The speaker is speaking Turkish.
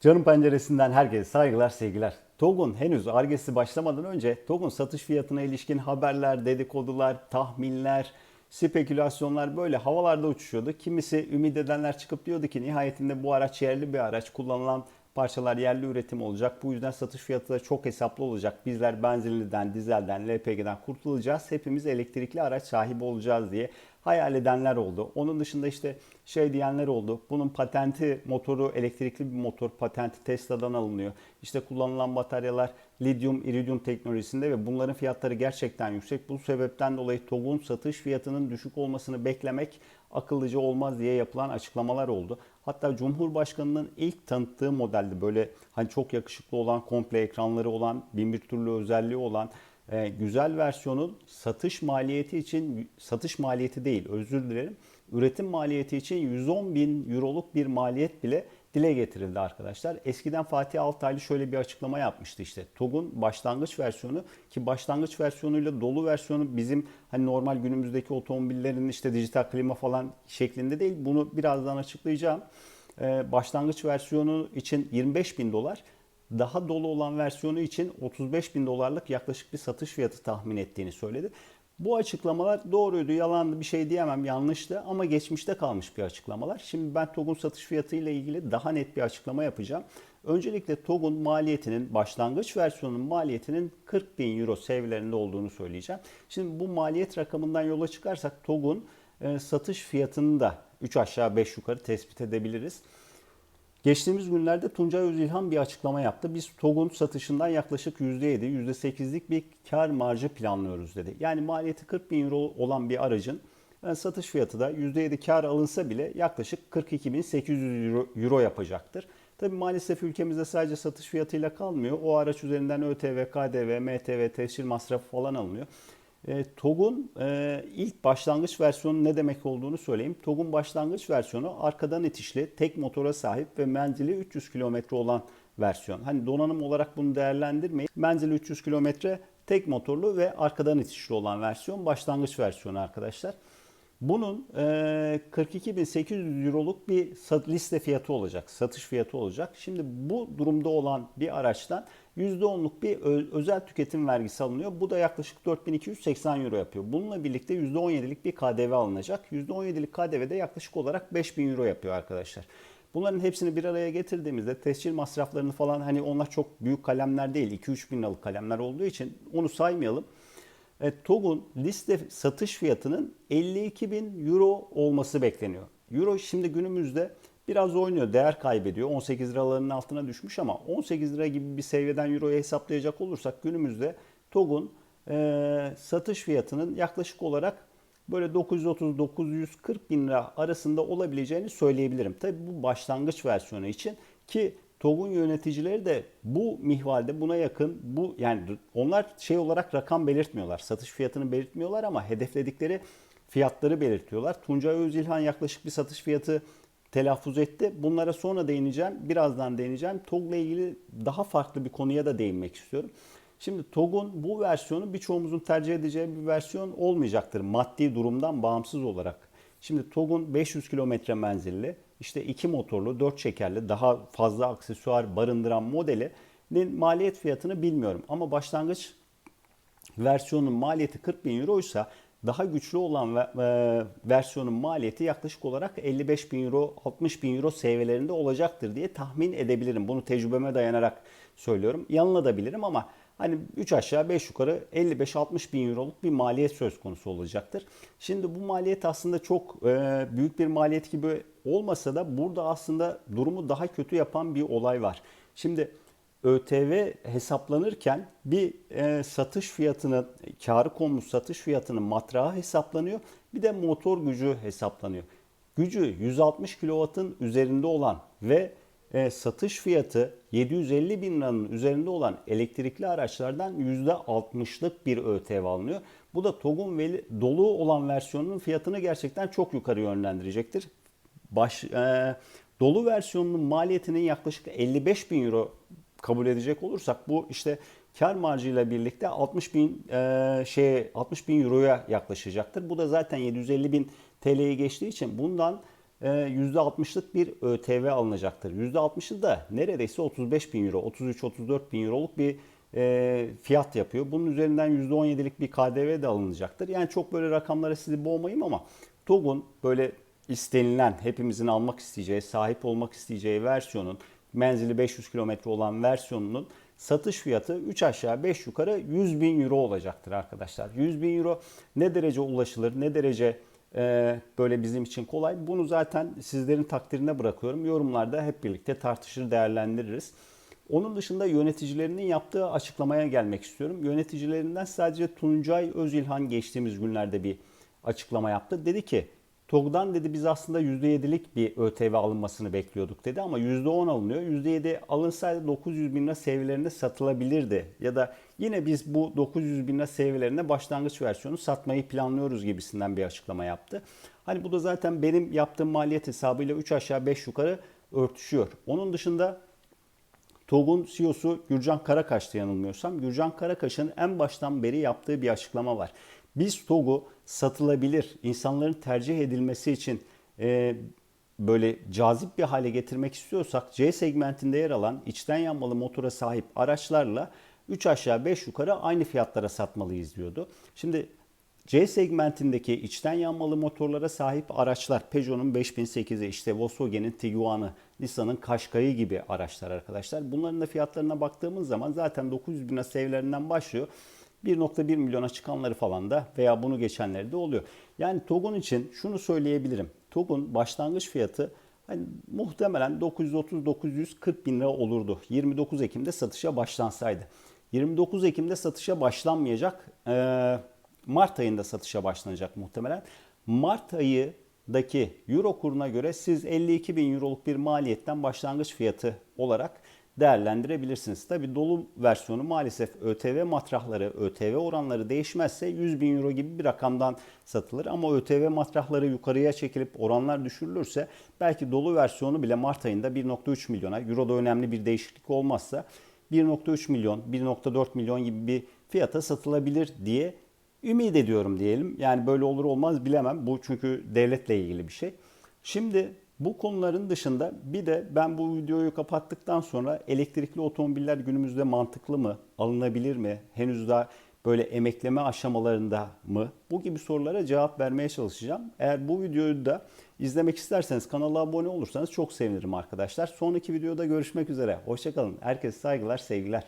Canım penceresinden herkese saygılar, sevgiler. TOG'un henüz argesi başlamadan önce TOG'un satış fiyatına ilişkin haberler, dedikodular, tahminler, spekülasyonlar böyle havalarda uçuşuyordu. Kimisi ümit edenler çıkıp diyordu ki nihayetinde bu araç yerli bir araç, kullanılan parçalar yerli üretim olacak. Bu yüzden satış fiyatı da çok hesaplı olacak. Bizler benzinliden, dizelden, LPG'den kurtulacağız. Hepimiz elektrikli araç sahibi olacağız diye hayal edenler oldu. Onun dışında işte şey diyenler oldu. Bunun patenti motoru elektrikli bir motor patenti Tesla'dan alınıyor. İşte kullanılan bataryalar lityum, iridyum teknolojisinde ve bunların fiyatları gerçekten yüksek. Bu sebepten dolayı TOG'un satış fiyatının düşük olmasını beklemek akıllıca olmaz diye yapılan açıklamalar oldu. Hatta Cumhurbaşkanı'nın ilk tanıttığı modelde böyle hani çok yakışıklı olan, komple ekranları olan, bin bir türlü özelliği olan e, güzel versiyonun satış maliyeti için satış maliyeti değil özür dilerim üretim maliyeti için 110 bin euroluk bir maliyet bile dile getirildi arkadaşlar. Eskiden Fatih Altaylı şöyle bir açıklama yapmıştı işte. TOG'un başlangıç versiyonu ki başlangıç versiyonuyla dolu versiyonu bizim hani normal günümüzdeki otomobillerin işte dijital klima falan şeklinde değil. Bunu birazdan açıklayacağım. Ee, başlangıç versiyonu için 25 bin dolar daha dolu olan versiyonu için 35 bin dolarlık yaklaşık bir satış fiyatı tahmin ettiğini söyledi. Bu açıklamalar doğruydu, yalandı bir şey diyemem, yanlıştı ama geçmişte kalmış bir açıklamalar. Şimdi ben TOG'un satış fiyatı ile ilgili daha net bir açıklama yapacağım. Öncelikle TOG'un maliyetinin, başlangıç versiyonunun maliyetinin 40 bin euro seviyelerinde olduğunu söyleyeceğim. Şimdi bu maliyet rakamından yola çıkarsak TOG'un e, satış fiyatını da 3 aşağı 5 yukarı tespit edebiliriz. Geçtiğimiz günlerde Tuncay Özilhan bir açıklama yaptı. Biz TOG'un satışından yaklaşık %7, %8'lik bir kar marjı planlıyoruz dedi. Yani maliyeti 40 bin euro olan bir aracın e, satış fiyatı da %7 kar alınsa bile yaklaşık 42.800 euro, euro yapacaktır. Tabii maalesef ülkemizde sadece satış fiyatıyla kalmıyor. O araç üzerinden ÖTV, KDV, MTV, tescil masrafı falan alınıyor. E, TOG'un e, ilk başlangıç versiyonu ne demek olduğunu söyleyeyim. TOG'un başlangıç versiyonu arkadan itişli, tek motora sahip ve menzili 300 kilometre olan versiyon. Hani donanım olarak bunu değerlendirmeyin. Menzili 300 kilometre, tek motorlu ve arkadan itişli olan versiyon başlangıç versiyonu arkadaşlar. Bunun e, 42.800 euroluk bir liste fiyatı olacak, satış fiyatı olacak. Şimdi bu durumda olan bir araçtan %10'luk bir özel tüketim vergisi alınıyor. Bu da yaklaşık 4280 euro yapıyor. Bununla birlikte %17'lik bir KDV alınacak. %17'lik KDV de yaklaşık olarak 5000 euro yapıyor arkadaşlar. Bunların hepsini bir araya getirdiğimizde tescil masraflarını falan hani onlar çok büyük kalemler değil 2-3 bin liralık kalemler olduğu için onu saymayalım. E, TOG'un liste satış fiyatının 52 bin euro olması bekleniyor. Euro şimdi günümüzde biraz oynuyor, değer kaybediyor. 18 liraların altına düşmüş ama 18 lira gibi bir seviyeden euroyu hesaplayacak olursak günümüzde TOG'un e, satış fiyatının yaklaşık olarak böyle 930-940 bin lira arasında olabileceğini söyleyebilirim. Tabi bu başlangıç versiyonu için ki TOG'un yöneticileri de bu mihvalde buna yakın bu yani onlar şey olarak rakam belirtmiyorlar. Satış fiyatını belirtmiyorlar ama hedefledikleri fiyatları belirtiyorlar. Tuncay Özilhan yaklaşık bir satış fiyatı telaffuz etti. Bunlara sonra değineceğim. Birazdan değineceğim. TOG'la ilgili daha farklı bir konuya da değinmek istiyorum. Şimdi TOG'un bu versiyonu birçoğumuzun tercih edeceği bir versiyon olmayacaktır maddi durumdan bağımsız olarak. Şimdi TOG'un 500 kilometre menzilli, işte iki motorlu, 4 çekerli, daha fazla aksesuar barındıran modelinin maliyet fiyatını bilmiyorum. Ama başlangıç versiyonun maliyeti 40 bin euroysa daha güçlü olan e, versiyonun maliyeti yaklaşık olarak 55 bin euro, 60 bin euro seviyelerinde olacaktır diye tahmin edebilirim. Bunu tecrübeme dayanarak söylüyorum. Yanılabilirim ama hani 3 aşağı 5 yukarı 55-60 bin euroluk bir maliyet söz konusu olacaktır. Şimdi bu maliyet aslında çok e, büyük bir maliyet gibi olmasa da burada aslında durumu daha kötü yapan bir olay var. Şimdi ÖTV hesaplanırken bir e, satış fiyatının, karı konmuş satış fiyatının matrağı hesaplanıyor. Bir de motor gücü hesaplanıyor. Gücü 160 kW'ın üzerinde olan ve e, satış fiyatı 750 bin liranın üzerinde olan elektrikli araçlardan %60'lık bir ÖTV alınıyor. Bu da TOG'un dolu olan versiyonunun fiyatını gerçekten çok yukarı yönlendirecektir. Baş, e, dolu versiyonunun maliyetinin yaklaşık 55 bin euro kabul edecek olursak bu işte kar marjıyla birlikte 60 bin e, şey 60 bin euroya yaklaşacaktır. Bu da zaten 750 bin TL'yi geçtiği için bundan e, %60'lık bir ÖTV alınacaktır. %60'ı da neredeyse 35 bin euro, 33-34 bin euroluk bir e, fiyat yapıyor. Bunun üzerinden %17'lik bir KDV de alınacaktır. Yani çok böyle rakamlara sizi boğmayayım ama TOG'un böyle istenilen, hepimizin almak isteyeceği, sahip olmak isteyeceği versiyonun, menzili 500 kilometre olan versiyonunun satış fiyatı 3 aşağı 5 yukarı 100 bin euro olacaktır arkadaşlar. 100 bin euro ne derece ulaşılır, ne derece e, böyle bizim için kolay. Bunu zaten sizlerin takdirine bırakıyorum. Yorumlarda hep birlikte tartışır, değerlendiririz. Onun dışında yöneticilerinin yaptığı açıklamaya gelmek istiyorum. Yöneticilerinden sadece Tuncay Özilhan geçtiğimiz günlerde bir açıklama yaptı. Dedi ki TOG'dan dedi biz aslında %7'lik bir ÖTV alınmasını bekliyorduk dedi ama %10 alınıyor. %7 alınsaydı 900 bin lira seviyelerinde satılabilirdi. Ya da yine biz bu 900 bin lira seviyelerinde başlangıç versiyonu satmayı planlıyoruz gibisinden bir açıklama yaptı. Hani bu da zaten benim yaptığım maliyet hesabıyla 3 aşağı 5 yukarı örtüşüyor. Onun dışında TOG'un CEO'su Gürcan Karakaş'tı yanılmıyorsam. Gürcan Karakaş'ın en baştan beri yaptığı bir açıklama var. Biz TOG'u satılabilir, insanların tercih edilmesi için e, böyle cazip bir hale getirmek istiyorsak C segmentinde yer alan içten yanmalı motora sahip araçlarla 3 aşağı 5 yukarı aynı fiyatlara satmalıyız diyordu. Şimdi C segmentindeki içten yanmalı motorlara sahip araçlar Peugeot'un 5008'i, işte Volkswagen'in Tiguan'ı, Nissan'ın Qashqai'yi gibi araçlar arkadaşlar. Bunların da fiyatlarına baktığımız zaman zaten 900 bin lira seviyelerinden başlıyor. 1.1 milyona çıkanları falan da veya bunu geçenleri de oluyor. Yani TOG'un için şunu söyleyebilirim. TOG'un başlangıç fiyatı hani muhtemelen 930-940 bin lira olurdu. 29 Ekim'de satışa başlansaydı. 29 Ekim'de satışa başlanmayacak. Mart ayında satışa başlanacak muhtemelen. Mart ayındaki euro kuruna göre siz 52 bin euroluk bir maliyetten başlangıç fiyatı olarak değerlendirebilirsiniz. Tabi dolu versiyonu maalesef ÖTV matrahları, ÖTV oranları değişmezse 100 bin euro gibi bir rakamdan satılır. Ama ÖTV matrahları yukarıya çekilip oranlar düşürülürse belki dolu versiyonu bile Mart ayında 1.3 milyona, Euro'da önemli bir değişiklik olmazsa 1.3 milyon, 1.4 milyon gibi bir fiyata satılabilir diye ümit ediyorum diyelim. Yani böyle olur olmaz bilemem. Bu çünkü devletle ilgili bir şey. Şimdi bu konuların dışında bir de ben bu videoyu kapattıktan sonra elektrikli otomobiller günümüzde mantıklı mı? Alınabilir mi? Henüz daha böyle emekleme aşamalarında mı? Bu gibi sorulara cevap vermeye çalışacağım. Eğer bu videoyu da izlemek isterseniz kanala abone olursanız çok sevinirim arkadaşlar. Sonraki videoda görüşmek üzere. Hoşçakalın. Herkese saygılar, sevgiler.